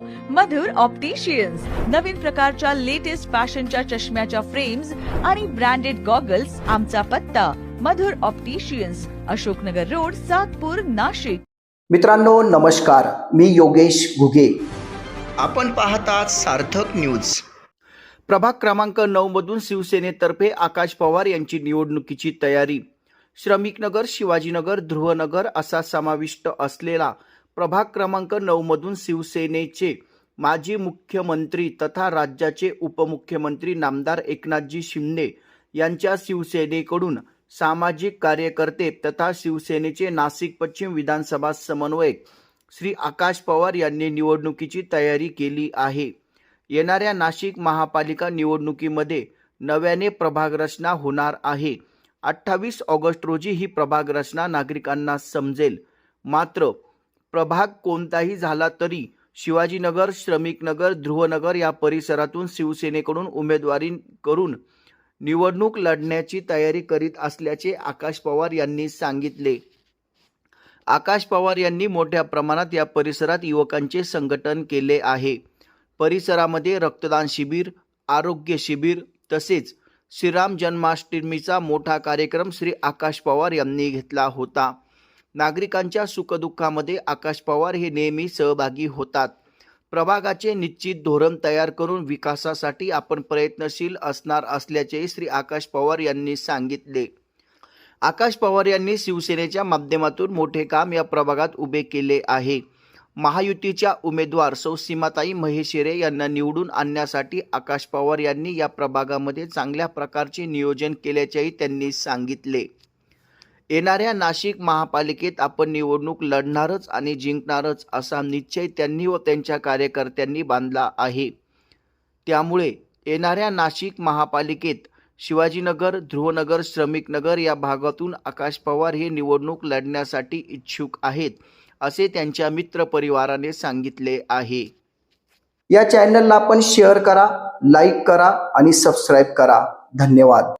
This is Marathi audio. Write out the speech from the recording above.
मधुर ऑप्टिशियन्स नवीन प्रकारच्या लेटेस्ट फॅशनच्या चष्म्याच्या फ्रेम्स आणि ब्रँडेड गॉगल्स आमचा पत्ता. Madhur opticians Ashoknagar road Satpur Nashik. मित्रांनो नमस्कार. मी योगेश घुगे. आपण पाहतात सार्थक न्यूज प्रभाग क्रमांक नऊ मधून शिवसेनेतर्फे आकाश पवार यांची निवडणुकीची तयारी. श्रमिकनगर शिवाजीनगर ध्रुवनगर असा समाविष्ट असलेला प्रभाग क्रमांक नऊमधून शिवसेनेचे माजी मुख्यमंत्री तथा राज्याचे उपमुख्यमंत्री नामदार एकनाथजी शिंदे यांच्या शिवसेनेकडून सामाजिक कार्यकर्ते तथा शिवसेनेचे नाशिक पश्चिम विधानसभा समन्वयक श्री आकाश पवार यांनी निवडणुकीची तयारी केली आहे. येणाऱ्या नाशिक महापालिका निवडणुकीमध्ये नव्याने प्रभाग रचना होणार आहे. अठ्ठावीस ऑगस्ट रोजी ही प्रभाग रचना नागरिकांना समजेल. मात्र प्रभाग कोणताही झाला तरी शिवाजीनगर श्रमिकनगर ध्रुवनगर या परिसरातून शिवसेनेकडून उमेदवारी करून निवडणूक लढण्याची तयारी करीत असल्याचे आकाश पवार यांनी सांगितले. आकाश पवार यांनी मोठ्या प्रमाणात या परिसरात युवकांचे संघटन केले आहे. परिसरामध्ये रक्तदान शिबिर आरोग्य शिबिर तसेच श्रीराम जन्माष्टमीचा मोठा कार्यक्रम श्री आकाश पवार यांनी घेतला होता. नागरिकांच्या सुखदुःखामध्ये आकाश पवार हे नेहमी सहभागी होतात. प्रभागाचे निश्चित धोरण तयार करून विकासासाठी आपण प्रयत्नशील असणार असल्याचे श्री आकाश पवार यांनी सांगितले. आकाश पवार यांनी शिवसेनेच्या माध्यमातून मोठे काम या प्रभागात उभे केले आहे. महायुतीच्या उमेदवार सौ सीमाताई महेशिरे यांना निवडून आणण्यासाठी आकाश पवार यांनी या प्रभागामध्ये चांगल्या प्रकारचे नियोजन केल्याचेही त्यांनी सांगितले. येणाऱ्या नाशिक महापालिकेत आपण निवडणूक लढणारच आणि जिंकणारच असा निश्चय त्यांनी व त्यांच्या कार्यकर्त्यांनी बांधला आहे. त्यामुळे येणाऱ्या नाशिक महापालिकेत शिवाजीनगर ध्रुवनगर श्रमिकनगर या भागातून आकाश पवार हे निवडणूक लढण्यासाठी इच्छुक आहेत असे त्यांच्या मित्रपरिवाराने सांगितले आहे. या चॅनलला आपण शेअर करा लाईक करा आणि सबस्क्राईब करा. धन्यवाद.